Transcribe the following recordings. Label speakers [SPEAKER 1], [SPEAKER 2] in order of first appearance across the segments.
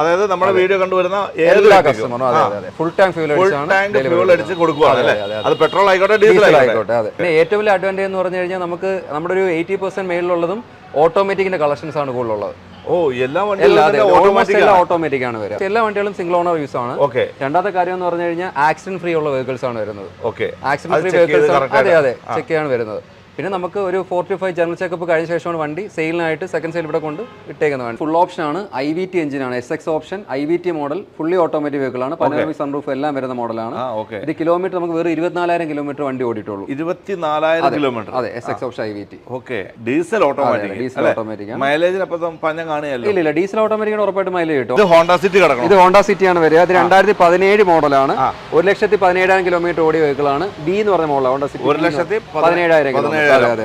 [SPEAKER 1] അതായത് നമ്മുടെ വീഡിയോ കണ്ടുവരുന്ന
[SPEAKER 2] എല്ലാ കസ്റ്റമറും അതെ അതെ full tank fuel
[SPEAKER 1] full tank fuel അടിച്ച് കൊടുക്കുകയാണ് അല്ലേ?
[SPEAKER 2] അതെ,
[SPEAKER 1] പെട്രോൾ ആയിക്കോട്ടെ ഡീസൽ ആയിക്കോട്ടെ.
[SPEAKER 2] അതെ. പിന്നെ ഏറ്റവും വലിയ അഡ്വാന്റേജ് എന്ന് പറഞ്ഞു കഴിഞ്ഞാൽ നമുക്ക് നമ്മുടെ ഒരു എയ്റ്റി പെർസെന്റ് മേളിലുള്ളതും ഓട്ടോമാറ്റിക്കിന്റെ കളക്ഷൻസ് ആണ് കൂടുതലുള്ളത്.
[SPEAKER 1] ഓ എല്ലാ വണ്ടികളും ഓട്ടോമാറ്റിക്
[SPEAKER 2] എല്ലാം ഓട്ടോമാറ്റിക് ആണ് വരിക. എല്ലാ വണ്ടികളും സിംഗിൾ ഓണർ യൂസ് ആണ്.
[SPEAKER 1] ഓക്കെ
[SPEAKER 2] രണ്ടാമത്തെ കാര്യം എന്ന് പറഞ്ഞു കഴിഞ്ഞാൽ ആക്സിഡന്റ് ഫ്രീ ഉള്ള വെഹിക്കിൾസ് ആണ് വരുന്നത്.
[SPEAKER 1] ഓക്കെ
[SPEAKER 2] ആക്സിഡന്റ് ഫ്രീ വെഹിക്കിൾസ് അതെ അതെ. ചെക്ക് ചെയ്യാണ് വരുന്നത്. പിന്നെ നമുക്ക് ഒരു four two five general checkup കഴിഞ്ഞ ശേഷമാണ് വണ്ടി സെയിലിനായിട്ട് സെക്കൻഡ് സെയിൽ ഇവിടെ കൊണ്ട് ഇട്ടേക്കുന്ന വണ്ടി ഫുൾ ഓപ്ഷൻ ആണ്. ഐ വി ടി എഞ്ചിനാണ് S X option I V T model fully automatic vehicle ആണ്. പനോറമിക് സൺറൂഫ് എല്ലാം വരുന്ന മോഡലാണ് ഇത് കിലോമീറ്റർ നമുക്ക് വേറെ ഇരുപത്തിനാലായിരം കിലോമീറ്റർ വണ്ടി ഓടിയിട്ടുള്ളൂ.
[SPEAKER 1] ഇരുപത്തിനാലായിരം കിലോമീറ്റർ
[SPEAKER 2] അതെ S X option I V T
[SPEAKER 1] okay diesel automatic
[SPEAKER 2] diesel automatic
[SPEAKER 1] മൈലേജിന് അപ്പം പഞ്ഞം കാണുകയല്ലോ.
[SPEAKER 2] ഇല്ല ഇല്ല ഡീസൽ ഓട്ടോമാറ്റിക് ഉറപ്പായിട്ട് മൈലേജ് കിട്ടും.
[SPEAKER 1] ഇത് ഹോണ്ട സിറ്റി കിടക്കണം.
[SPEAKER 2] ഇത് ഹോണ്ട സിറ്റി ആണ് വരിക. ഇത് രണ്ടായിരത്തി പതിനേഴ് മോഡലാണ് ഒരു ലക്ഷത്തി പതിനേഴായിരം കിലോമീറ്റർ ഓടിയ വെഹിക്കിൾ ആണ്. ബി എന്ന് പറഞ്ഞ മോഡൽ ഹോണ്ട സിറ്റി
[SPEAKER 1] ഒരു ലക്ഷത്തി
[SPEAKER 2] പതിനേഴായിരം അതെ അതെ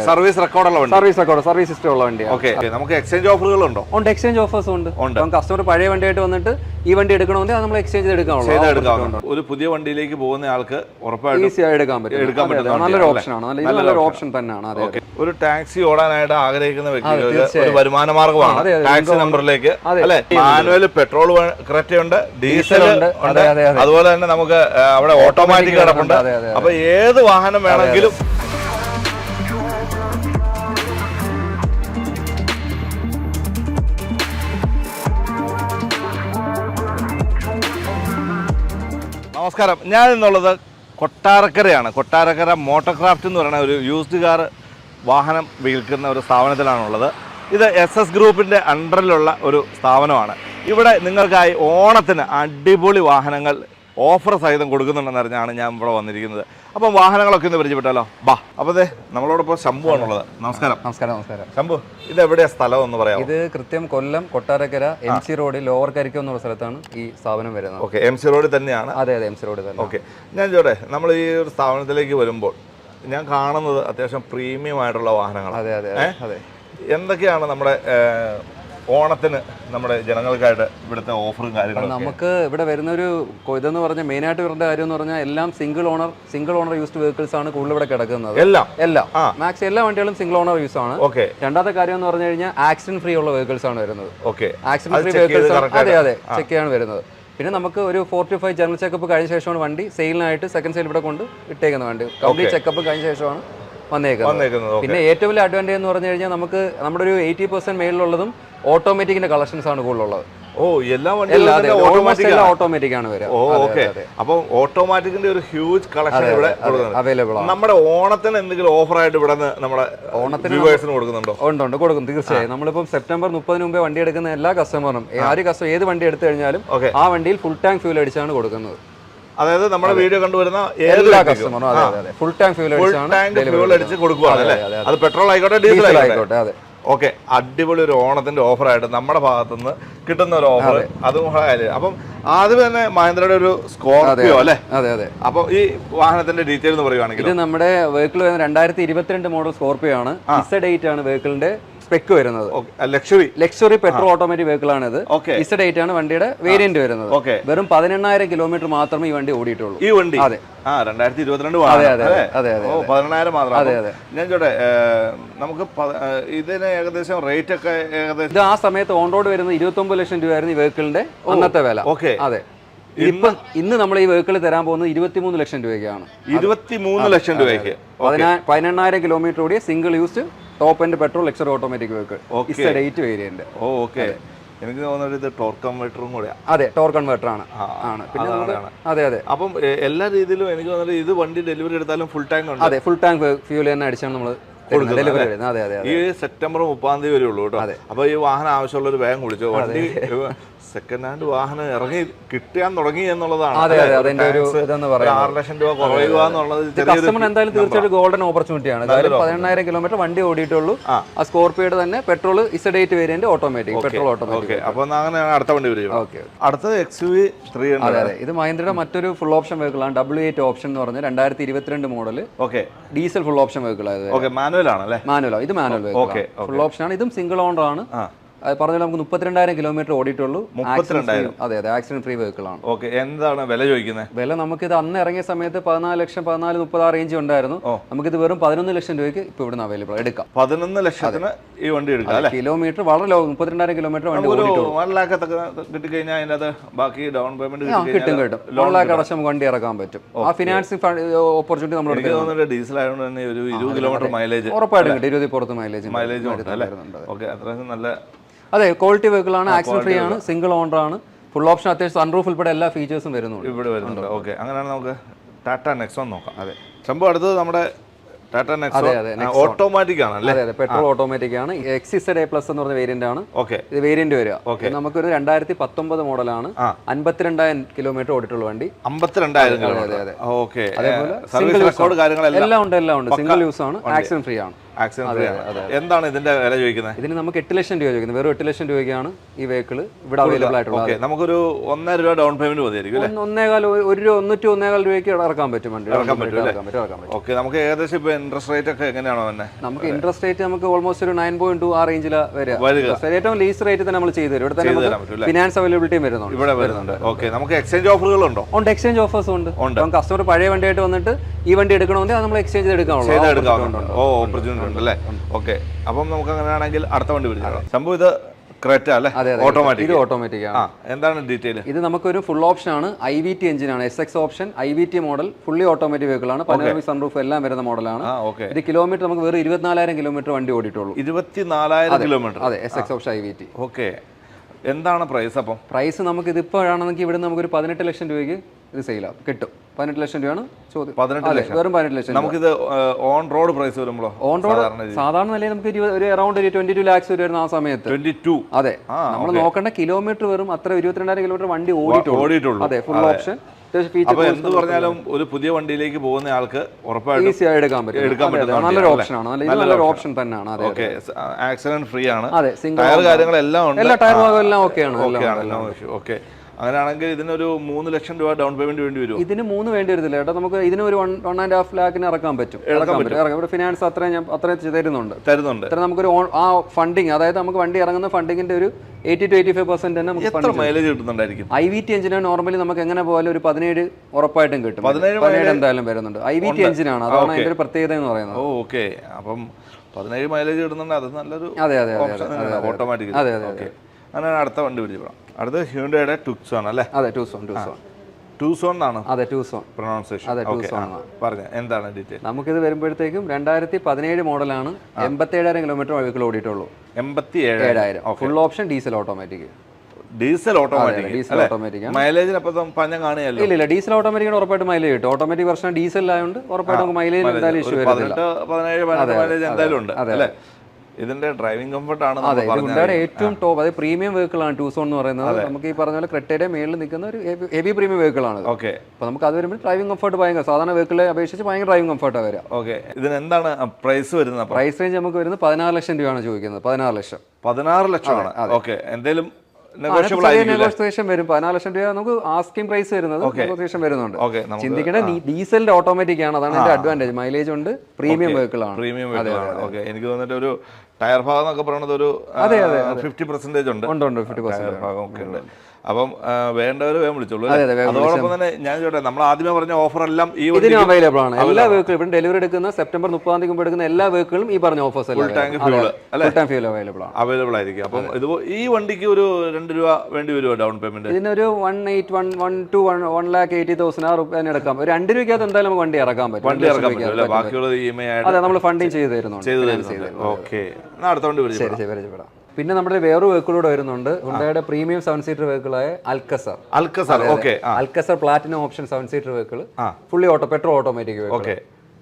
[SPEAKER 1] സർവീസ് റെക്കോർഡുള്ള വണ്ടി.
[SPEAKER 2] സർവീസ് റെക്കോർഡ് സർവീസ് സിസ്റ്റം ഉള്ള വണ്ടി
[SPEAKER 1] ഓക്കെ നമുക്ക് എക്സ്ചേഞ്ച് ഓഫറുകൾ
[SPEAKER 2] ഉണ്ടോ ഉണ്ട് എക്സ്ചേഞ്ച് ഓഫേഴ്സ് ഉണ്ട്.
[SPEAKER 1] ഉണ്ട്.
[SPEAKER 2] അപ്പം കസ്റ്റമർ പഴയ വണ്ടിയായിട്ട് വന്നിട്ട് ഈ വണ്ടി എടുക്കണമെങ്കിൽ അത് നമ്മൾ എക്സ്ചേഞ്ച് ചെയ്ത്
[SPEAKER 1] ചെയ്ത് ഒരു പുതിയ വണ്ടിയിലേക്ക് പോകുന്ന ആൾക്ക് ഉറപ്പായിട്ട്
[SPEAKER 2] ഈസി ആയി എടുക്കാൻ പറ്റും. നല്ലൊരു ഓപ്ഷൻ ആണ്. നല്ലൊരു ഓപ്ഷൻ തന്നെയാണ്. അതെ
[SPEAKER 1] ഒരു ടാക്സി ഓടാനായിട്ട് ആഗ്രഹിക്കുന്ന വ്യക്തികൾക്ക് ഒരു. വരുമാന മാർഗമാണ്. ടാക്സി നമ്പറിലേക്ക്. അല്ലെ? മാനുവൽ പെട്രോൾ ക്രെറ്റയുണ്ട് ഡീസൽ
[SPEAKER 2] ഉണ്ട്.
[SPEAKER 1] ഉണ്ട്.
[SPEAKER 2] അതെ, അതെ, അതെ.
[SPEAKER 1] അതുപോലെ തന്നെ നമുക്ക് അവിടെ ഓട്ടോമാറ്റിക് കിടപ്പുണ്ട്. അപ്പൊ ഏത് വാഹനം വേണമെങ്കിലും നമസ്കാരം. ഞാൻ എന്നുള്ളത് കൊട്ടാരക്കരയാണ്. കൊട്ടാരക്കര മോട്ടോർ ക്രാഫ്റ്റ് എന്ന് പറയുന്ന ഒരു യൂസ്ഡ് കാർ വാഹനം വിൽക്കുന്ന ഒരു സ്ഥാപനത്തിലാണുള്ളത്. ഇത് എസ് എസ് ഗ്രൂപ്പിന്റെ അണ്ടറിലുള്ള ഒരു സ്ഥാപനമാണ്. ഇവിടെ നിങ്ങൾക്കായി ഓണത്തിന് അടിപൊളി വാഹനങ്ങൾ ഓഫർ സഹിതം കൊടുക്കുന്നുണ്ടെന്ന് അറിഞ്ഞാണ് ഞാൻ ഇവിടെ വന്നിരിക്കുന്നത്. അപ്പം വാഹനങ്ങളൊക്കെ ഒന്ന് പരിചയപ്പെട്ടാലോ? ബാ അപ്പോൾ അതെ നമ്മളോടൊപ്പം ശംഭു ആണുള്ളത്. നമസ്കാരം.
[SPEAKER 2] നമസ്കാരം നമസ്കാരം.
[SPEAKER 1] ശംഭു ഇത് എവിടെയാ സ്ഥലം എന്ന് പറയാം
[SPEAKER 2] ഇത് കൃത്യം Kollam Kottarakkara M C road lower Karikkam എന്നുള്ള സ്ഥലത്താണ് ഈ സ്ഥാപനം വരുന്നത്.
[SPEAKER 1] ഓക്കെ എം സി റോഡിൽ തന്നെയാണ്.
[SPEAKER 2] അതെ അതെ എം സി റോഡ് തന്നെ
[SPEAKER 1] ഓക്കെ ഞാൻ ചോട്ടെ നമ്മൾ ഈ ഒരു സ്ഥാപനത്തിലേക്ക് വരുമ്പോൾ ഞാൻ കാണുന്നത് അത്യാവശ്യം പ്രീമിയം ആയിട്ടുള്ള വാഹനങ്ങൾ
[SPEAKER 2] അതെ അതെ അതെ
[SPEAKER 1] എന്തൊക്കെയാണ് നമ്മുടെ ഓണത്തിന് നമ്മുടെ ജനങ്ങൾക്കായിട്ട് ഇവിടുത്തെ ഓഫറും കാര്യങ്ങളും
[SPEAKER 2] നമുക്ക് ഇവിടെ വരുന്ന ഒരു ഇതെന്ന് പറഞ്ഞ മെയിൻ ആയിട്ട് വരേണ്ട കാര്യം എന്ന് പറഞ്ഞാൽ എല്ലാം single owner single owner used vehicles ആണ് കൂടുതൽ ഇവിടെ കിടക്കുന്നത്.
[SPEAKER 1] എല്ലാം.
[SPEAKER 2] എല്ലാം. മാക്സ് എല്ലാ വണ്ടികളും സിംഗിൾ ഓണർ യൂസ് ആണ്.
[SPEAKER 1] ഓക്കെ.
[SPEAKER 2] രണ്ടാമത്തെ കാര്യം എന്ന് പറഞ്ഞു കഴിഞ്ഞാൽ ആക്സിഡന്റ് ഫ്രീ ഉള്ള വെഹിക്കിൾസ് ആണ് വരുന്നത്.
[SPEAKER 1] ഓക്കെ.
[SPEAKER 2] ആക്സിഡന്റ് ഫ്രീ വെഹിക്കിൾസ് അതെ അതെ. ചെക്ക് ചെയ്യാണ് വരുന്നത്. പിന്നെ നമുക്ക് ഒരു four two five general checkup കഴിഞ്ഞ ശേഷമാണ് വണ്ടി സെയിലിനായിട്ട് സെക്കൻഡ് സെയിൽ ഇവിടെ കൊണ്ട് ഇട്ടേക്കുന്ന വണ്ടി. കംപ്ലീറ്റ് ചെക്കപ്പ് കഴിഞ്ഞ ശേഷമാണ് വന്നേക്കുന്നത്.
[SPEAKER 1] വന്നേക്കുന്നത്
[SPEAKER 2] പിന്നെ ഏറ്റവും വലിയ അഡ്വാന്റേജ് എന്ന് പറഞ്ഞു കഴിഞ്ഞാൽ നമുക്ക് നമ്മുടെ ഒരു എയ്റ്റി പെർസെന്റ് മേളിലുള്ളതും ഓട്ടോമാറ്റിക്കിന്റെ കളക്ഷൻസ് ആണ് കൂടുതലുള്ളത്.
[SPEAKER 1] ഓ എല്ലാ വണ്ടികളും ഓട്ടോമാറ്റിക്
[SPEAKER 2] ആണ്. വരിക.
[SPEAKER 1] ഓക്കെ അപ്പൊ ഓട്ടോമാറ്റിക്കിന്റെ ഒരു ഹ്യൂജ് കളക്ഷൻ ഇവിടെ
[SPEAKER 2] അവൈലബിൾ ആണ്.
[SPEAKER 1] നമ്മുടെ ഓണത്തിന് എന്തെങ്കിലും ഓഫർ ആയിട്ട് ഇവിടെ നമ്മുടെ
[SPEAKER 2] ഓണത്തിന്
[SPEAKER 1] കൊടുക്കുന്നുണ്ടോ?
[SPEAKER 2] ഉണ്ട് ഉണ്ട് കൊടുക്കും തീർച്ചയായും. നമ്മളിപ്പോ സെപ്റ്റംബർ മുപ്പതിന് മുമ്പേ വണ്ടി എടുക്കുന്ന എല്ലാ കസ്റ്റമറിനും ആര് കസ്റ്റമർ ഏത് വണ്ടി എടുത്തു കഴിഞ്ഞാലും ആ വണ്ടിയിൽ ഫുൾ ടാങ്ക് ഫ്യൂൽ അടിച്ചാണ് കൊടുക്കുന്നത്.
[SPEAKER 1] അതായത് നമ്മുടെ വീഡിയോ കണ്ടുവരുന്ന
[SPEAKER 2] എല്ലാ കസ്റ്റമറും ഫുൾ ടാങ്ക് ഫ്യൂൽ അടിച്ചാണ് delivery
[SPEAKER 1] അടിച്ച്
[SPEAKER 2] അതെ,
[SPEAKER 1] പെട്രോൾ ആയിക്കോട്ടെ ഡീസൽ ആയിക്കോട്ടെ
[SPEAKER 2] അതെ.
[SPEAKER 1] ഓക്കെ അടിപൊളി ഒരു ഓണത്തിന്റെ ഓഫറായിട്ട് നമ്മുടെ ഭാഗത്തുനിന്ന് കിട്ടുന്ന ഒരു ഓഫർ. അതും. കാര്യം. അപ്പം ആദ്യം തന്നെ മഹേന്ദ്രയുടെ ഒരു സ്കോർപിയോ അല്ലേ?
[SPEAKER 2] അതെ അതെ.
[SPEAKER 1] അപ്പൊ ഈ വാഹനത്തിന്റെ ഡീറ്റെയിൽ എന്ന് പറയുവാണെങ്കിൽ
[SPEAKER 2] ഇത് നമ്മുടെ വെഹിക്കിൾ വരുന്ന രണ്ടായിരത്തി ഇരുപത്തിരണ്ട് മോഡൽ സ്കോർപിയോ ആണ്. ഡേറ്റ് ആണ് വെഹിക്കിളിന്റെ സ്പെക്ക് വരുന്നത്.
[SPEAKER 1] Luxury
[SPEAKER 2] luxury petrol automatic vehicle ആണ് ഇത് ഇസഡ് എയ്റ്റ് ആണ് വണ്ടിയുടെ വേരിയന്റ് വരുന്നത്. വെറും പതിനെണ്ണായിരം കിലോമീറ്റർ മാത്രമേ ഈ വണ്ടി ഓടിയിട്ടുള്ളൂ.
[SPEAKER 1] ഈ വണ്ടി?
[SPEAKER 2] അതെ.
[SPEAKER 1] ആ രണ്ടായിരത്തി ഇരുപത്തിരണ്ട് പതിനെണ്ണായിരം മാത്രം.
[SPEAKER 2] അതെ, അതെ.
[SPEAKER 1] ഞാൻ ചോട്ടെ നമുക്ക് ഇതിന് ഏകദേശം റേറ്റ് ഒക്കെ ഏകദേശം
[SPEAKER 2] ഇത് ആ സമയത്ത് ഓൺ റോഡ് വരുന്ന ഇരുപത്തൊമ്പത് ലക്ഷം രൂപയായിരുന്നു ഈ വെഹിക്കിളിന്റെ അന്നത്തെ വില.
[SPEAKER 1] ഓക്കെ
[SPEAKER 2] അതെ. ഇപ്പം ഇന്ന് നമ്മൾ ഈ വെഹിക്കിൾ തരാൻ പോകുന്നത് ഇരുപത്തിമൂന്ന് ലക്ഷം രൂപയ്ക്കാണ്.
[SPEAKER 1] ഇരുപത്തി മൂന്ന് ലക്ഷം രൂപയ്ക്ക്.
[SPEAKER 2] പതിനാ പതിനെണ്ണായിരം കിലോമീറ്റർ ഓടിയ single use top end petrol എക്സർ automatic vehicle ഡേറ്റ് എയ്റ്റ് വേരിയന്റ്
[SPEAKER 1] ഓക്കെ എനിക്ക് തോന്നുന്നത് ഇത് ടോർക്ക് കൺവേർട്ടറും കൂടെ
[SPEAKER 2] അതെ ടോർ കൺവേർട്ടർ ആണ്. ആണ്. പിന്നെ. അതെ അതെ.
[SPEAKER 1] അപ്പം എല്ലാ രീതിയിലും എനിക്ക് തോന്നുന്നത് ഇത് വണ്ടി ഡെലിവറി എടുത്താലും ഫുൾ ടാങ്ക് ഉണ്ട്.
[SPEAKER 2] അതെ ഫുൾ ടാങ്ക് ഫ്യൂൽ തന്നെ അടിച്ചാണ് നമ്മൾ
[SPEAKER 1] ഈ സെപ്റ്റംബർ മുപ്പാം തീയതി വരെ ഉള്ളൂ കേട്ടോ അപ്പൊ ഈ വാഹനം ആവശ്യമുള്ള ഒരു വേഗം വിളിച്ചോ. വണ്ടി സെക്കൻഡ് ഹാൻഡ് വാഹനം ഇറങ്ങി കിട്ടാൻ തുടങ്ങി എന്നുള്ളതാണ്. ആറ് ലക്ഷം രൂപ കുറയുക എന്നുള്ളത്
[SPEAKER 2] കസ്റ്റമർ എന്തായാലും തീർച്ചയായിട്ടും ഗോൾഡൻ ഓപ്പർച്യൂണിറ്റി ആണ്. പതിനെണ്ണായിരം കിലോമീറ്റർ വണ്ടി ഓടിയിട്ടുള്ളൂ.
[SPEAKER 1] ആ.
[SPEAKER 2] ആ തന്നെ petrol Z eight variant automatic petrol automatic
[SPEAKER 1] അപ്പൊ അങ്ങനെ അടുത്ത വണ്ടി വരും.
[SPEAKER 2] അടുത്ത
[SPEAKER 1] അടുത്തത് എക്സ് യു വി ത്രീ
[SPEAKER 2] അതെ അതെ. ഇത് മഹീന്ദ്രയുടെ മറ്റൊരു ഫുൾ ഓപ്ഷൻ വെഹിക്കിൾ ആണ്. ഡബ്ല്യു എയ്റ്റ് ഓപ്ഷൻ എന്ന് പറഞ്ഞ രണ്ടായിരത്തി ഇരുപത്തിരണ്ട് model
[SPEAKER 1] okay
[SPEAKER 2] diesel full option vehicle ആയത്
[SPEAKER 1] മാനുവൽ ആണല്ലേ
[SPEAKER 2] മാനുവൽ ഇത് മാനുവൽ ഫുൾ ഓപ്ഷൻ ആണ്. ഇതും സിംഗിൾ ഓണർ ആണ്. പറഞ്ഞാൽ നമുക്ക് മുപ്പത്തിരണ്ടായിരം കിലോമീറ്റർ ഓടിയിട്ടുള്ളൂ.
[SPEAKER 1] മുപ്പത്തിരണ്ടായിരം?
[SPEAKER 2] അതെ അതെ ആക്സിഡന്റ് ഫ്രീ വെഹിക്കിൾ ആണ്.
[SPEAKER 1] ഓക്കെ എന്താണ് വില ചോദിക്കുന്നത്
[SPEAKER 2] വില നമുക്ക് ഇത് അന്ന് ഇറങ്ങിയ സമയത്ത് പതിനാല് ലക്ഷം പതിനാല് മുപ്പത് ആ റേഞ്ച് ഉണ്ടായിരുന്നു.
[SPEAKER 1] നമുക്ക്
[SPEAKER 2] ഇത് വെറും പതിനൊന്ന് ലക്ഷം രൂപയ്ക്ക് ഇപ്പോൾ ഇവിടുന്ന് അവൈലബിൾ എടുക്കാം.
[SPEAKER 1] പതിനൊന്ന് ലക്ഷത്തിന് ഈ വണ്ടി എടുക്കാം
[SPEAKER 2] കിലോമീറ്റർ വളരെ ലോ മുപ്പത്തിരണ്ടായിരം കിലോമീറ്റർ വണ്ടി
[SPEAKER 1] വൺ ലാക്ക് കിട്ടി കിട്ടിക്കഴിഞ്ഞാൽ അതിനകത്ത് ബാക്കി ഡൗൺ പേയ്മെന്റ്
[SPEAKER 2] കിട്ടും കിട്ടും. വൺ ലാക്ക് അടച്ച് നമുക്ക് വണ്ടി ഇറക്കാൻ പറ്റും. ആ ഫിനാൻസ് ഓപ്പർച്യൂണിറ്റി നമ്മൾ
[SPEAKER 1] ഡീസൽ ആയതുകൊണ്ട് തന്നെ ഒരു ഇരുപത് കിലോമീറ്റർ മൈലേജ്
[SPEAKER 2] ഉറപ്പായിട്ടും കിട്ടും. ഇരുപത് പുറത്ത് മൈലേജ്
[SPEAKER 1] മൈലേജ് അത്രയും നല്ല
[SPEAKER 2] അതെ ക്വാളിറ്റി വെഹിക്കിൾ ആണ് ആക്സിഡന്റ് ഫ്രീ ആണ് സിംഗിൾ ഓണർ ആണ്. ഫുൾ ഓപ്ഷൻ അത്യാവശ്യം സൺറൂഫ് ഉൾപ്പെടെ എല്ലാ ഫീച്ചേഴ്സും വരുന്നുണ്ട്.
[SPEAKER 1] ഇവിടെ വരുന്നുണ്ട്. ഓക്കെ അങ്ങനെയാണെങ്കിൽ നമുക്ക് ടാറ്റ നെക്സോൺ നോക്കാം. അതെ. സംഭവം അടുത്തത് നമ്മുടെ ടാറ്റ നെക്സോൺ ഓട്ടോമാറ്റിക് ആണ്
[SPEAKER 2] അതെ അതെ പെട്രോൾ ഓട്ടോമാറ്റിക് ആണ്. എക്സിസഡ് എ പ്ലസ് എന്ന് പറഞ്ഞ വേരിയന്റ് ആണ്.
[SPEAKER 1] ഓക്കെ
[SPEAKER 2] ഇത് വേരിയന്റ് വരിക. ഓക്കെ നമുക്കൊരു രണ്ടായിരത്തി പത്തൊമ്പത് മോഡലാണ്. അൻപത്തിരണ്ടായിരം കിലോമീറ്റർ ഓടിട്ടുള്ള വണ്ടി.
[SPEAKER 1] അമ്പത്തിരണ്ടായിരം
[SPEAKER 2] അതെ, അതെ.
[SPEAKER 1] ഓക്കെ
[SPEAKER 2] അതേപോലെ എല്ലാം ഉണ്ട് എല്ലാം ഉണ്ട്. സിംഗിൾ യൂസ് ആണ് ആക്സിഡന്റ് ഫ്രീ ആണ്.
[SPEAKER 1] ആക്സിഡന്റ് ഫ്രീ ആണ് എന്താണ് ഇതിന്റെ വില ചോദിക്കുന്നത്?
[SPEAKER 2] ഇതിന് നമുക്ക് എട്ട് ലക്ഷം രൂപ ചോദിക്കുന്നത് വെറും എട്ട് ലക്ഷം രൂപയ്ക്കാണ് ഈ വെഹിക്കിൾ ഇവിടെ അവൈലബിൾ ആയിട്ടുള്ളത്.
[SPEAKER 1] ഓക്കെ നമുക്കൊരു ഒന്നര രൂപ ഡൗൺ പേയ്മെന്റ് മതിയായിരിക്കും
[SPEAKER 2] ഒന്നേകാൽ ഒരു- രൂപ ഒന്നൂറ്റി ഒന്നേകാൽ രൂപയ്ക്ക് ഇറക്കാൻ പറ്റും വണ്ടി.
[SPEAKER 1] ഇറക്കാൻ പറ്റും ഓക്കെ നമുക്ക് ഏകദേശം ഇപ്പൊ ഇൻട്രസ്റ്റ് റേറ്റ് ഒക്കെ എങ്ങനെയാണോ തന്നെ
[SPEAKER 2] നമുക്ക് ഇൻട്രസ്റ്റ് റേറ്റ് നമുക്ക് ഓൾമോസ്റ്റ് ഒരു നയൻ പോയിന്റ് ടു ആ റേഞ്ചിൽ വരിക. ഏറ്റവും ലീസ് റേറ്റ് തന്നെ നമ്മൾ ചെയ്തു തരും. ഇവിടെ തന്നെ? ഫിനാൻസ് അവൈലബിലിറ്റിയും വരുന്നുണ്ട്.
[SPEAKER 1] ഇവിടെ വരുന്നുണ്ട്. ഓക്കെ നമുക്ക് എക്സ്ചേഞ്ച് ഓഫറുകളുണ്ടോ
[SPEAKER 2] ഉണ്ട്? എക്സ്ചേഞ്ച് ഓഫേഴ്സ് ഉണ്ട്. കസ്റ്റമർ പഴയ വണ്ടിയായിട്ട് വന്നിട്ട് ഈ വണ്ടി എടുക്കണമെങ്കിൽ അത് നമ്മൾ എക്സ്ചേഞ്ച് ചെയ്ത് എടുക്കാനുള്ളൂ
[SPEAKER 1] ഓപ്പർച്യൂണിറ്റി ഉണ്ട് അല്ലേ ഓക്കെ. അപ്പം നമുക്ക് അങ്ങനെയാണെങ്കിൽ അടുത്ത വണ്ടി പിടിച്ചാൽ സംഭവം ഇത് ക്രെറ്റ അല്ലേ? ഓട്ടോമാറ്റിക്
[SPEAKER 2] ഇത് ഓട്ടോമാറ്റിക് ആണ്.
[SPEAKER 1] എന്താണ് ഡീറ്റെയിൽ
[SPEAKER 2] ഇത് നമുക്കൊരു ഫുൾ ഓപ്ഷൻ ആണ്. ഐ വി ടി എഞ്ചിൻ ആണ് S X option I V T model fully automatic vehicle ആണ്. പനോറമിക് സൺറൂഫ് എല്ലാം വരുന്ന മോഡലാണ് ഇത് കിലോമീറ്റർ നമുക്ക് വേറെ ഇരുപത്തിനാലായിരം കിലോമീറ്റർ വണ്ടി ഓടിയിട്ടുള്ളൂ.
[SPEAKER 1] ഇരുപത്തിനാലായിരം കിലോമീറ്റർ
[SPEAKER 2] അതെ S X option I V T
[SPEAKER 1] okay. എന്താണ് പ്രൈസ് അപ്പം?
[SPEAKER 2] പ്രൈസ് നമുക്ക് ഇതിപ്പോഴാണെങ്കിൽ ഇവിടെ നമുക്കൊരു പതിനെട്ട് ലക്ഷം രൂപയ്ക്ക് ഇത് സെയിലാകും കിട്ടും. പതിനെട്ട് ലക്ഷം രൂപയാണ് ചോദ്യം.
[SPEAKER 1] പതിനെട്ട് ലക്ഷം.
[SPEAKER 2] വെറും പതിനെട്ട് ലക്ഷം
[SPEAKER 1] നമുക്കിത് ഓൺ റോഡ് പ്രൈസ് വരുമ്പോൾ
[SPEAKER 2] ഓൺ റോഡ്
[SPEAKER 1] സാധാരണ
[SPEAKER 2] നിലയിൽ നമുക്ക് ഒരു അറൗണ്ട് ഒരു ട്വന്റി ടു ലാക്സ് വരുന്ന ആ സമയത്ത്.
[SPEAKER 1] ട്വന്റി ടു
[SPEAKER 2] അതെ നമ്മൾ നോക്കേണ്ട കിലോമീറ്റർ വെറും അത്ര ഇരുപത്തിരണ്ടായിരം കിലോമീറ്റർ വണ്ടി ഓടിയിട്ടുള്ളൂ.
[SPEAKER 1] ഓടിയിട്ടുള്ളൂ.
[SPEAKER 2] അതെ ഫുൾ ഓപ്ഷൻ
[SPEAKER 1] അപ്പൊ എന്ത് പറഞ്ഞാലും ഒരു പുതിയ വണ്ടിയിലേക്ക് പോകുന്ന ആൾക്ക് ഉറപ്പായിട്ടും
[SPEAKER 2] ഈസി ആയി എടുക്കാൻ പറ്റും.
[SPEAKER 1] എടുക്കാൻ
[SPEAKER 2] നല്ലൊരു ഓപ്ഷൻ ആണ്. നല്ലൊരു ഓപ്ഷൻ തന്നെയാണ്. അതെ
[SPEAKER 1] ഓക്കെ ആക്സിഡന്റ് ഫ്രീ ആണ്.
[SPEAKER 2] അതെ സിംഗിൾ
[SPEAKER 1] ടയർ കാര്യങ്ങളെല്ലാം ഉണ്ട്.
[SPEAKER 2] എല്ലാ ടയർ ഭാഗം എല്ലാം
[SPEAKER 1] ഓക്കെ ആണ്. ഓക്കെ അങ്ങനെയാണെങ്കിൽ ഇതിനൊരു മൂന്ന് ലക്ഷം രൂപ ഡൗൺ പേയ്മെന്റ് വേണ്ടി വരും
[SPEAKER 2] ഇതിന് മൂന്ന് വേണ്ടി വരുന്നില്ല കേട്ടോ. നമുക്ക് ഇതിന് ഒരു വൺ വൺ ആൻഡ് ഹാഫ് ലാഖിന് ഇറക്കാൻ പറ്റും. ഇറക്കാൻ പറ്റും. ഇറക്കാം ഇവിടെ ഫിനാൻസ് അത്രയും ഞാൻ അത്രയും തരുന്നുണ്ട്.
[SPEAKER 1] തരുന്നുണ്ട്.
[SPEAKER 2] ഇത്ര നമുക്കൊരു ആ ഫണ്ടിങ് അതായത് നമുക്ക് വണ്ടി ഇറങ്ങുന്ന ഫണ്ടിങ്ങിന്റെ ഒരു eighty to eighty five percent തന്നെ നമുക്ക്
[SPEAKER 1] മൈലേജ് കിട്ടുന്നുണ്ടായിരിക്കും?
[SPEAKER 2] ഐ വി ടി എഞ്ചിനാണ് നോർമലി നമുക്ക് എങ്ങനെ പോയാലും ഒരു പതിനേഴ് ഉറപ്പായിട്ടും കിട്ടും.
[SPEAKER 1] പതിനേഴ്
[SPEAKER 2] പതിനേഴ് എന്തായാലും വരുന്നുണ്ട്. ഐ വി ടി എഞ്ചിനാണ് അതാണ് അതിന്റെ ഒരു പ്രത്യേകത എന്ന് പറയുന്നത്.
[SPEAKER 1] ഓക്കെ അപ്പം പതിനേഴ് മൈലേജ് കിട്ടുന്നുണ്ട്. അത് നല്ലൊരു
[SPEAKER 2] അതെ അതെ
[SPEAKER 1] ഓട്ടോമാറ്റിക്
[SPEAKER 2] അതെ, അതെ,
[SPEAKER 1] ഓക്കെ. അങ്ങനെ അടുത്ത വണ്ടി പിടിച്ചു അടുത്ത ഹ്യൂണ്ടയുടെ ടുക്സോൺ അല്ലേ?
[SPEAKER 2] അതെ ടൂസോൺ ടൂസോൺ
[SPEAKER 1] ടൂസോൺ എന്നാണ്
[SPEAKER 2] അതെ ടൂസോൺ
[SPEAKER 1] പ്രൊണൗൺസേഷൻ
[SPEAKER 2] അതെ, ടൂസോൺ.
[SPEAKER 1] പറഞ്ഞ എന്താണ് ഡീറ്റെയിൽ
[SPEAKER 2] നമുക്കിത് വരുമ്പോഴത്തേക്കും രണ്ടായിരത്തി പതിനേഴ് മോഡലാണ് എൺപത്തി ഏഴായിരം കിലോമീറ്റർ വെഹിക്കിൾ ഓടിയിട്ടുള്ളൂ.
[SPEAKER 1] എൺപത്തി
[SPEAKER 2] ഏഴായിരം. Full option diesel automatic
[SPEAKER 1] diesel automatic
[SPEAKER 2] diesel automatic ആണ്.
[SPEAKER 1] മൈലേജിന് അപ്പം പഞ്ഞം കാണുകയല്ലോ.
[SPEAKER 2] ഇല്ല ഇല്ല ഡീസൽ ഓട്ടോമാറ്റിക്കിന് ഉറപ്പായിട്ട് മൈലേജ് കിട്ടും. ഓട്ടോമാറ്റിക് വെർഷൻ ഡീസൽ ആയതുകൊണ്ട് ഉറപ്പായിട്ട് നമുക്ക് മൈലേജ് എന്തായാലും ഇഷ്യൂ വരുന്നില്ല
[SPEAKER 1] പതിനേഴ് പതിനെട്ട് മൈലേജ് എന്തായാലും ഉണ്ട് അല്ലേ? ഇതിന്റെ ഡ്രൈവിംഗ് കംഫർട്ട് ആണ്
[SPEAKER 2] അതെ ഹുണ്ടായുടെ ഏറ്റവും ടോപ്പ് അതായത് പ്രീമിയം വെഹിക്കിൾ ആണ് ടൂസോൺ എന്ന് പറയുന്നത്. നമുക്ക് ഈ പറഞ്ഞ പോലെ ക്രെറ്റയുടെ മേളിൽ നിൽക്കുന്ന ഒരു ഹെവി പ്രീമിയം വെഹിക്കിൾ ആണ്
[SPEAKER 1] ഓക്കെ
[SPEAKER 2] അപ്പോൾ നമുക്ക് അത് വരുമ്പോൾ ഡ്രൈവിംഗ് കംഫർട്ട് ഭയങ്കര സാധാരണ വെഹിക്കിളെ അപേക്ഷിച്ച് ഭയങ്കര ഡ്രൈവിംഗ് കംഫർട്ടാണ് വരിക.
[SPEAKER 1] ഓക്കെ ഇതിന് എന്താണ് പ്രൈസ് വരുന്നത്
[SPEAKER 2] പ്രൈസ് റേഞ്ച് നമുക്ക് വരുന്നത് പതിനാറ് ലക്ഷം രൂപയാണ് ചോദിക്കുന്നത് പതിനാറ് ലക്ഷം.
[SPEAKER 1] പതിനാറ് ലക്ഷമാണ്? ഓക്കെ എന്തെങ്കിലും
[SPEAKER 2] നെഗോഷിയേഷൻ വരും. പതിനാല് ലക്ഷം രൂപ നമുക്ക് ആസ്കിംഗ് പ്രൈസ് വരുന്നത് നെഗോഷിയേഷൻ വരുന്നുണ്ട്. ചിന്തിക്കേണ്ട ഡീസലിന്റെ ഓട്ടോമാറ്റിക് ആണ്. അതാണ് അഡ്വാന്റേജ് മൈലേജ് ഉണ്ട് പ്രീമിയം വെഹിക്കിൾ ആണ്.
[SPEAKER 1] പ്രീമിയം ഓക്കെ എനിക്ക് തോന്നിട്ട് ഒരു ടയർ ഭാഗം എന്നൊക്കെ പറയുന്നത് ഒരു ഫിഫ്റ്റി പെർസെന്റേജ് ഉണ്ട്.
[SPEAKER 2] ഉണ്ട് ഉണ്ട് ഫിഫ്റ്റി പെർസെന്റ്
[SPEAKER 1] ഭാഗം ഒക്കെ ഉണ്ട്. അപ്പം വേണ്ടവർ വേഗം വിളിച്ചോളൂ അതോടൊപ്പം തന്നെ ഞാൻ ചോട്ടെ നമ്മൾ ആദ്യമേ പറഞ്ഞ ഓഫർ എല്ലാം ഈ
[SPEAKER 2] ഇതിന് അവൈലബിൾ ആണ്. എല്ലാ വെഹിക്കിളും ഇപ്പം ഡെലിവറി എടുക്കുന്ന സെപ്റ്റംബർ മുപ്പതാം തീയതി മുമ്പ് എടുക്കുന്ന എല്ലാ വെഹിക്കിളും ഈ പറഞ്ഞ offers
[SPEAKER 1] full tank fuel
[SPEAKER 2] full tank fuel available ആണ്.
[SPEAKER 1] അവൈലബിൾ ആയിരിക്കും. അപ്പം ഇത് ഈ വണ്ടിക്ക് ഒരു രണ്ട് രൂപ വേണ്ടി വരുമോ ഡൗൺ പേയ്മെന്റ്
[SPEAKER 2] ഇതിനൊരു one eight one one two one one lakh eighty thousand ആ റുപ്യ എടുക്കാം. ഒരു രണ്ട് രൂപയ്ക്കകത്ത് എന്തായാലും നമുക്ക് വണ്ടി ഇറക്കാൻ പറ്റും.
[SPEAKER 1] വണ്ടി ഇറക്കാൻ പറ്റും ബാക്കിയുള്ളത് ഇ എം ഐ ആയിട്ട്
[SPEAKER 2] അതെ നമ്മൾ ഫണ്ടിങ് ചെയ്ത് തരുന്നുണ്ട്.
[SPEAKER 1] ചെയ്തു തരുന്നുണ്ട്. ഓക്കെ അടുത്ത വണ്ടി
[SPEAKER 2] ശരി ശരി പരിചയപ്പെടാം. പിന്നെ നമ്മുടെ വേറൊരു വെഹിക്കിൾ കൂടെ വരുന്നുണ്ട്. ഹുണ്ടയുടെ premium seven seater വെഹിക്കിളായ Alcazar
[SPEAKER 1] Alcazar okay
[SPEAKER 2] Alcazar platinum option seven seater vehicle. Fully auto petrol automatic
[SPEAKER 1] okay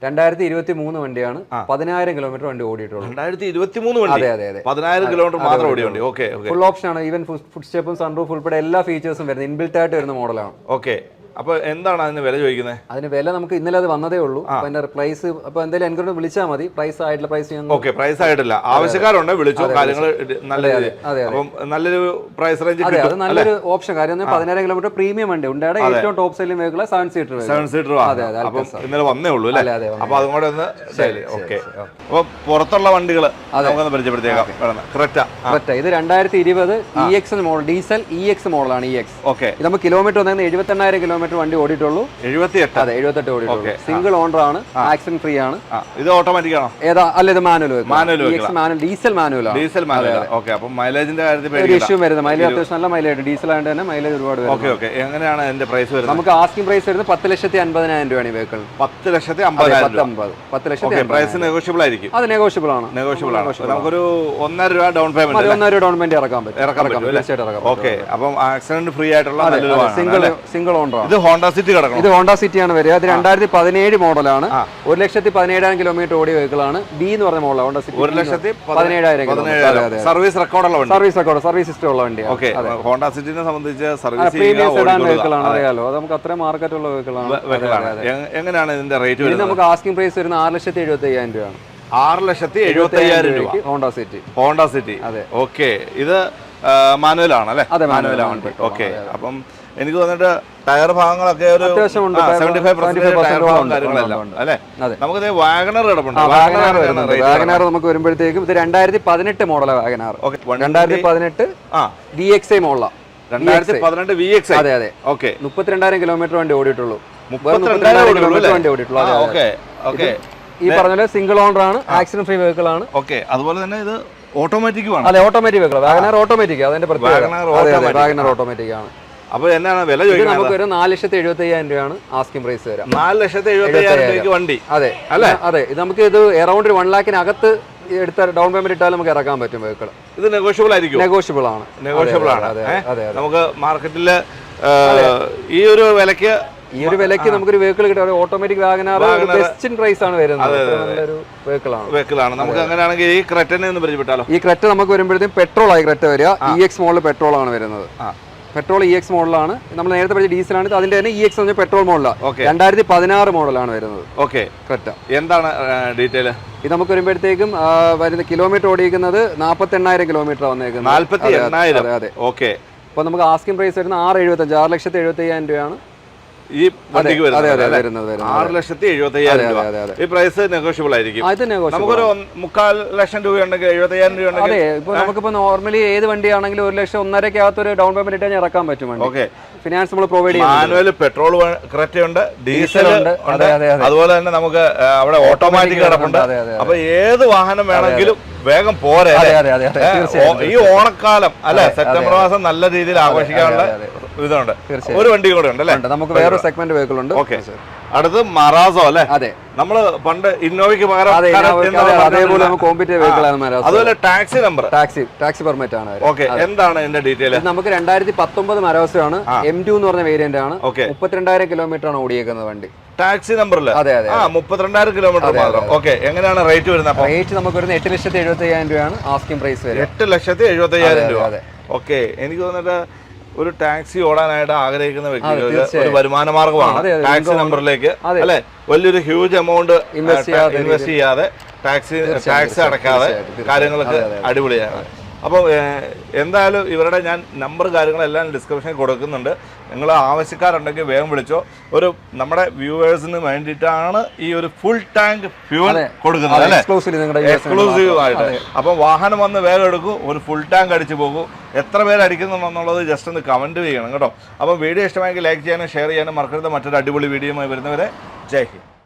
[SPEAKER 2] രണ്ടായിരത്തി ഇരുപത്തി മൂന്ന് വണ്ടിയാണ്. പതിനായിരം കിലോമീറ്റർ വണ്ടി ഓടിയിട്ടുള്ളൂ
[SPEAKER 1] രണ്ടായിരത്തി ഇരുപത്തി മൂന്ന് വണ്ടി?
[SPEAKER 2] അതെ അതെ അതെ.
[SPEAKER 1] പതിനായിരം കിലോമീറ്റർ മാത്രം ഓക്കെ
[SPEAKER 2] ഫുൾ ഓപ്ഷൻ ആണ്. ഈവൻ ഫുഡ് സ്റ്റെപ്പും സൺറൂഫ് ഉൾപ്പെടെ എല്ലാ ഫീച്ചേഴ്സും വരുന്നത്. ഇൻബിൽറ്റ് ആയിട്ട് വരുന്ന മോഡലാണ്
[SPEAKER 1] ഓക്കെ അപ്പോൾ എന്താണ് അതിന് വില ചോദിക്കുന്നത്
[SPEAKER 2] അതിന് വില നമുക്ക് ഇന്നലെ അത് വന്നതേ ഉള്ളൂ. അപ്പൊ അതിന്റെ പ്രൈസ് അപ്പൊ എന്തായാലും എൻക്വയറി വിളിച്ചാൽ മതി. പ്രൈസ് ആയിട്ടുള്ള പ്രൈസ് ഞാൻ
[SPEAKER 1] ഓക്കെ പ്രൈസ് ആയിട്ടില്ല. ആവശ്യക്കാരുണ്ട് വിളിച്ചു കാര്യങ്ങൾ നല്ല രീതിയിൽ. അപ്പം നല്ലൊരു പ്രൈസ് റേഞ്ച്
[SPEAKER 2] അതെ അത് നല്ലൊരു ഓപ്ഷൻ കാര്യം പതിനായിരം കിലോമീറ്റർ പ്രീമിയം വണ്ടി ഉണ്ട്. ഏറ്റവും top selling vehicle seven seater
[SPEAKER 1] seven seater
[SPEAKER 2] അതെ, അതെ,
[SPEAKER 1] അപ്പം ഇന്നലെ വന്നേ ഉള്ളൂ അല്ലേ?
[SPEAKER 2] അപ്പോൾ അതെ, വന്നേ
[SPEAKER 1] കൂടെ ഒന്ന് ഓക്കെ അപ്പൊ പുറത്തുള്ള വണ്ടികൾ നമുക്കൊന്ന് പരിചയപ്പെടുത്തിയേക്കാം. ക്രെറ്റ
[SPEAKER 2] ക്രെറ്റ ഇത് രണ്ടായിരത്തി ഇരുപത് E X model diesel E X മോഡലാണ് ഇ എക്സ്
[SPEAKER 1] ഓക്കെ
[SPEAKER 2] നമ്മൾ കിലോമീറ്റർ വന്നത് എഴുപത്തെണ്ണായിരം കിലോമീറ്റർ വണ്ടി ഓടിയിട്ടുള്ളൂ.
[SPEAKER 1] എഴുപത്തിയെട്ട്.
[SPEAKER 2] അതെ എഴുപത്തെട്ട് ഓടിയിട്ടുള്ളൂ. സിംഗിൾ ഓണർ ആണ് ആക്സിഡന്റ് ഫ്രീ ആണ്.
[SPEAKER 1] ഇത് ഓട്ടോമാറ്റിക് ആണോ?
[SPEAKER 2] ഏതാ അല്ല ഇത് manual manual diesel manual
[SPEAKER 1] diesel manual okay അപ്പം മൈലേജിന്റെ കാര്യത്തിൽ
[SPEAKER 2] ഇഷ്യൂ വരുന്നത്. മൈലേജ് അത്യാവശ്യം നല്ല മൈലേജ് ഡീസൽ ആയതുകൊണ്ട് തന്നെ മൈലേജ് ഒരുപാട് വരും
[SPEAKER 1] ഓക്കെ ഓക്കെ. എങ്ങനെയാണ് അതിന്റെ പ്രൈസ് വരുന്നത്?
[SPEAKER 2] നമുക്ക് ആസ്കിംഗ് പ്രൈസ് വരുന്നത് പത്ത് ലക്ഷത്തി അൻപതിനായിരം രൂപയാണ് വെഹിക്കിൾ
[SPEAKER 1] പത്ത് ലക്ഷത്തി അമ്പതിനായിരം
[SPEAKER 2] പത്ത് ലക്ഷത്തി
[SPEAKER 1] പ്രൈസ് നെഗോഷ്യബിൾ ആയിരിക്കും.
[SPEAKER 2] അത് നെഗോഷ്യബിൾ ആണ്.
[SPEAKER 1] നെഗോഷ്യബിൾ ആണ്. നമുക്കൊരു ഒന്നര രൂപ ഡൗൺ പേയ്മെന്റ്
[SPEAKER 2] ഒന്നര രൂപ ഡൗൺ പേയ്മെന്റ് ഇറക്കാൻ പറ്റും.
[SPEAKER 1] ഇറക്കാൻ പറ്റും അല്ലേ?
[SPEAKER 2] തീർച്ചയായിട്ടും ഇറക്കാം
[SPEAKER 1] ഓക്കെ അപ്പം ആക്സിഡന്റ് ഫ്രീ ആയിട്ടുള്ള
[SPEAKER 2] സിംഗിൾ സിംഗിൾ ഓണർ
[SPEAKER 1] ഇത് ഹോണ്ട സിറ്റി കിടക്കണം.
[SPEAKER 2] ഇത് ഹോണ്ട സിറ്റിയാണ് വരിക. ഇത് രണ്ടായിരത്തി പതിനേഴ് മോഡലാണ്. ഒരു ലക്ഷത്തി പതിനേഴായിരം കിലോമീറ്റർ ഓടിയ വെഹിക്കിൾ ആണ്. ബി എന്ന് പറഞ്ഞ മോഡൽ ഹോണ്ട സിറ്റി.
[SPEAKER 1] ഒരു ലക്ഷത്തി
[SPEAKER 2] പതിനേഴായിരം അതെ അതെ
[SPEAKER 1] സർവീസ് റെക്കോർഡുള്ള വണ്ടി.
[SPEAKER 2] സർവീസ് റെക്കോർഡ് സർവീസ് സിസ്റ്റം ഉള്ള വണ്ടി
[SPEAKER 1] ഓക്കെ ഹോണ്ട സിറ്റിനെ സംബന്ധിച്ച് സർവീസ്
[SPEAKER 2] ആണ്. അറിയാലോ. അത് നമുക്ക് അത്രയും മാർക്കറ്റ് ഉള്ള
[SPEAKER 1] വെഹിക്കിളാണ് എങ്ങനെയാണ് ഇതിന്റെ റേറ്റ്
[SPEAKER 2] ഇത് നമുക്ക് ആസ്കിംഗ് പ്രൈസ് വരുന്ന ആറ് ലക്ഷത്തി എഴുപത്തി അയ്യായിരം രൂപയാണ്.
[SPEAKER 1] ആറ് ലക്ഷത്തി എഴുപത്തി അയ്യായിരം രൂപ.
[SPEAKER 2] Honda City.
[SPEAKER 1] Honda City.
[SPEAKER 2] അതെ.
[SPEAKER 1] ഓക്കെ ഇത് മാനുവൽ ആണ് അല്ലേ?
[SPEAKER 2] അതെ,
[SPEAKER 1] മാനുവൽ
[SPEAKER 2] ആണ്.
[SPEAKER 1] ഓക്കെ അപ്പം എനിക്ക് തോന്നിട്ട് ടയർ ഭാഗങ്ങളൊക്കെ ഒരു. സെവന്റി ഫൈവ്
[SPEAKER 2] 75%
[SPEAKER 1] ടയർ ഭാഗം
[SPEAKER 2] ഉണ്ട്,
[SPEAKER 1] കാര്യങ്ങളെല്ലാം
[SPEAKER 2] ഉണ്ട്,
[SPEAKER 1] അല്ലേ? നമുക്ക് വാഗണർ കിടപ്പുണ്ട്
[SPEAKER 2] വാഗനാർ നമുക്ക് വരുമ്പോഴത്തേക്കും ഇത് രണ്ടായിരത്തി പതിനെട്ട് മോഡല വാഗനാർ
[SPEAKER 1] ഓക്കെ
[SPEAKER 2] രണ്ടായിരത്തി പതിനെട്ട്
[SPEAKER 1] ആ.
[SPEAKER 2] വി എക്സ് ഐ മോഡല.
[SPEAKER 1] രണ്ടായിരത്തി പതിനെട്ട് വി എക്സ്
[SPEAKER 2] അതെ അതെ.
[SPEAKER 1] ഓക്കെ.
[SPEAKER 2] മുപ്പത്തിരണ്ടായിരം കിലോമീറ്റർ വണ്ടി ഓടിയിട്ടുള്ളൂ.
[SPEAKER 1] മുപ്പത്തിരണ്ടായിരം
[SPEAKER 2] കിലോമീറ്റർ വണ്ടി ഓടിയിട്ടുള്ളൂ.
[SPEAKER 1] Okay okay.
[SPEAKER 2] ഈ പറഞ്ഞ സിംഗിൾ ഓണർ ആണ് ആക്സിഡന്റ് ഫ്രീ വെഹിക്കിൾ ആണ്.
[SPEAKER 1] ഓക്കെ അതുപോലെ തന്നെ ഇത് ഓട്ടോമാറ്റിക് ആണ്
[SPEAKER 2] അതെ ഓട്ടോമാറ്റിക് വെഹിക്കിൾ വാഗനാർ ഓട്ടോമാറ്റിക് അതിന്റെ പ്രത്യേകത. വാഗനാർ ഓട്ടോമാറ്റിക് ആണ്.
[SPEAKER 1] അപ്പൊ എന്നാണ് വില ചോദിക്കുന്നത്
[SPEAKER 2] നമുക്ക് ഒരു നാല് ലക്ഷത്തി എഴുപത്തി അയ്യായിരം രൂപയാണ് ആസ്കിംഗ് പ്രൈസ് വരാം
[SPEAKER 1] നാല് ലക്ഷത്തി എഴുപത്തി അയ്യായിരം രൂപയ്ക്ക് വണ്ടി.
[SPEAKER 2] അതെ.
[SPEAKER 1] അല്ലേ?
[SPEAKER 2] അതെ. ഇത് നമുക്ക് ഇത് എറൗണ്ട് ഒരു വൺ ലാഖിനകത്ത് എടുത്ത ഡൗൺ പേയ്മെന്റ് ഇട്ടാൽ നമുക്ക് ഇറക്കാൻ പറ്റും വെഹിക്കിൾ
[SPEAKER 1] ഇത് നെഗോഷ്യബിൾ ആയിരിക്കും
[SPEAKER 2] നെഗോഷ്യബിൾ ആണ്.
[SPEAKER 1] നെഗോഷ്യബിൾ ആണ്.
[SPEAKER 2] അതെ, അതെ.
[SPEAKER 1] നമുക്ക് മാർക്കറ്റിൽ ഈ ഒരു വിലക്ക്
[SPEAKER 2] ഈ ഒരു വിലയ്ക്ക് നമുക്കൊരു വെഹിക്കിൾ കിട്ടും. ഓട്ടോമാറ്റിക് വാഗനാർ പ്രൈസ് ആണ് വരുന്നത്. നല്ലൊരു
[SPEAKER 1] വെഹിക്കിളാണ് നമുക്ക് അങ്ങനെയാണെങ്കിൽ ഈ ക്രെറ്റനെ ഒന്ന് പരിചയപ്പെട്ടാലോ
[SPEAKER 2] ഈ ക്രെറ്റ നമുക്ക് വരുമ്പോഴത്തേക്കും പെട്രോൾ ആയി ക്രെറ്റ വരിക. ഇ എക്സ് മോഡൽ പെട്രോൾ ആണ് വരുന്നത്.
[SPEAKER 1] ആ.
[SPEAKER 2] പെട്രോൾ ഇ എക്സ് മോഡലാണ്. നമ്മൾ നേരത്തെ പഠിച്ച ഡീസലാണ്. അതിന്റെ തന്നെ ഇ എക്സ് പെട്രോൾ മോഡലാണ്
[SPEAKER 1] ഓക്കെ.
[SPEAKER 2] രണ്ടായിരത്തി പതിനാറ് മോഡലാണ് വരുന്നത്.
[SPEAKER 1] ഓക്കെ.
[SPEAKER 2] ക്രെറ്റ
[SPEAKER 1] എന്താണ് ഡീറ്റെയിൽ
[SPEAKER 2] ഇത് നമുക്ക് വരുമ്പോഴത്തേക്കും വരുന്ന കിലോമീറ്റർ ഓടിയിരിക്കുന്നത് നാൽപ്പത്തി എണ്ണായിരം കിലോമീറ്റർ വന്നേക്കുന്നത് അതെ, അതെ,
[SPEAKER 1] ഓക്കെ.
[SPEAKER 2] അപ്പോൾ നമുക്ക് ആസ്കിംഗ് പ്രൈസ് വരുന്നത് ആറ് എഴുപത്തഞ്ച് ആറ് ലക്ഷത്തി എഴുപത്തി അയ്യായിരം രൂപയാണ്.
[SPEAKER 1] ഈ വണ്ടിക്ക് വരുന്നത് ആറ് ലക്ഷത്തി എഴുപത്തി അയ്യായിരം രൂപ. ഈ പ്രൈസ് നെഗോഷ്യബിൾ ആയിരിക്കും. നമുക്കൊരു മുക്കാൽ ലക്ഷം രൂപ ഉണ്ടെങ്കിൽ എഴുപത്തി അയ്യായിരം രൂപ ഉണ്ടെങ്കിൽ
[SPEAKER 2] ഇപ്പൊ നമുക്കിപ്പോ നോർമലി ഏത് വണ്ടിയാണെങ്കിലും ഒരു ലക്ഷം ഒന്നരക്കകത്ത് ഒരു ഡൗൺ പേയ്മെന്റ് ഇട്ടാൽ ഇറക്കാൻ പറ്റും വണ്ടി.
[SPEAKER 1] ഓക്കെ.
[SPEAKER 2] ഫിനാൻസ് നമ്മൾ പ്രൊവൈഡ് ചെയ്യും
[SPEAKER 1] മാനുവൽ പെട്രോൾ ക്രെറ്റ ഉണ്ട് ഡീസൽ
[SPEAKER 2] ഉണ്ട്.
[SPEAKER 1] ഉണ്ട്.
[SPEAKER 2] അതെ, അതെ, അതെ.
[SPEAKER 1] അതുപോലെ തന്നെ നമുക്ക് അവിടെ ഓട്ടോമാറ്റിക് കിടപ്പുണ്ട്. അപ്പൊ ഏത് വാഹനം വേണമെങ്കിലും വേഗം പോരെ ഈ ഓണക്കാലം അല്ലെ? സെപ്റ്റംബർ മാസം നല്ല രീതിയിൽ ആഘോഷിക്കാനുള്ള ഇതുണ്ട്. ഒരു വണ്ടി കൂടെ ഉണ്ട് അല്ലേ.
[SPEAKER 2] നമുക്ക് വേറെ സെഗ്മെന്റ് വെഹിക്കിൾ ഉണ്ട്.
[SPEAKER 1] ഓക്കെ അടുത്ത് മറാസോ അല്ലേ?
[SPEAKER 2] അതെ.
[SPEAKER 1] നമ്മൾ പണ്ട് ഇന്നോവയ്ക്ക് പകരം
[SPEAKER 2] അതേപോലെ കോമ്പറ്റീവ് മരാസ്
[SPEAKER 1] അതുപോലെ taxi number
[SPEAKER 2] taxi taxi permit ആണ്.
[SPEAKER 1] ഓക്കെ എന്താണ് ഇതിന്റെ ഡീറ്റെയിൽ
[SPEAKER 2] നമുക്ക് രണ്ടായിരത്തി പത്തൊമ്പത് ആണ്. എം ടു എന്ന് പറഞ്ഞ വേരിയന്റ് ആണ്. മുപ്പത്തിരണ്ടായിരം കിലോമീറ്റർ ആണ് ഓടിയേക്കുന്നത് വണ്ടി.
[SPEAKER 1] ടാക്സി നമ്പറിൽ
[SPEAKER 2] അതെ അതെ
[SPEAKER 1] മുപ്പത്തിരണ്ടായിരം കിലോമീറ്റർ മാത്രം. ഓക്കെ എങ്ങനെയാണ് റേറ്റ് വരുന്നത്
[SPEAKER 2] റേറ്റ് നമുക്ക് വരുന്നത് എട്ട് ലക്ഷത്തി എഴുപത്തി അയ്യായിരം രൂപയാണ് ആസ്കിംഗ് പ്രൈസ് വരുന്നത്
[SPEAKER 1] എട്ട് ലക്ഷത്തി എഴുപത്തി അയ്യായിരം രൂപ. ഓക്കെ എനിക്ക് തോന്നിട്ട് ഒരു ടാക്സി ഓടാനായിട്ട് ആഗ്രഹിക്കുന്ന വ്യക്തികൾക്ക് ഒരു. വരുമാന മാർഗമാണ് ടാക്സി നമ്പറിലേക്ക്. അല്ലെ? വലിയൊരു ഹ്യൂജ് എമൗണ്ട് ഇൻവെസ്റ്റ് ചെയ്യാതെ ടാക്സി ടാക്സ് അടക്കാതെ കാര്യങ്ങളൊക്കെ അടിപൊളിയാണ്. അപ്പോൾ എന്തായാലും ഇവരുടെ ഞാൻ നമ്പർ കാര്യങ്ങളെല്ലാം ഡിസ്ക്രിപ്ഷനിൽ കൊടുക്കുന്നുണ്ട്. നിങ്ങൾ ആവശ്യക്കാരുണ്ടെങ്കിൽ വേഗം വിളിച്ചോ. ഒരു നമ്മുടെ വ്യൂവേഴ്സിന് വേണ്ടിയിട്ടാണ് ഈ ഒരു ഫുൾ ടാങ്ക് ഫ്യൂവൽ കൊടുക്കുന്നത് അല്ലേ?
[SPEAKER 2] എക്സ്ക്ലൂസീവ്
[SPEAKER 1] ആയിട്ട്. അപ്പോൾ വാഹനം വന്ന് വേഗം എടുക്കും ഒരു ഫുൾ ടാങ്ക് അടിച്ചു പോകും. എത്ര പേര് അടിക്കുന്നുണ്ടെന്നുള്ളത് ജസ്റ്റ് ഒന്ന് കമന്റ് ചെയ്യണം കേട്ടോ. അപ്പോൾ വീഡിയോ ഇഷ്ടമായെങ്കിൽ ലൈക്ക് ചെയ്യാനും ഷെയർ ചെയ്യാനും മറക്കരുത്. മറ്റൊരു അടിപൊളി വീഡിയോയുമായി വരുന്നവരെ ജയ് ഹിന്ദ്.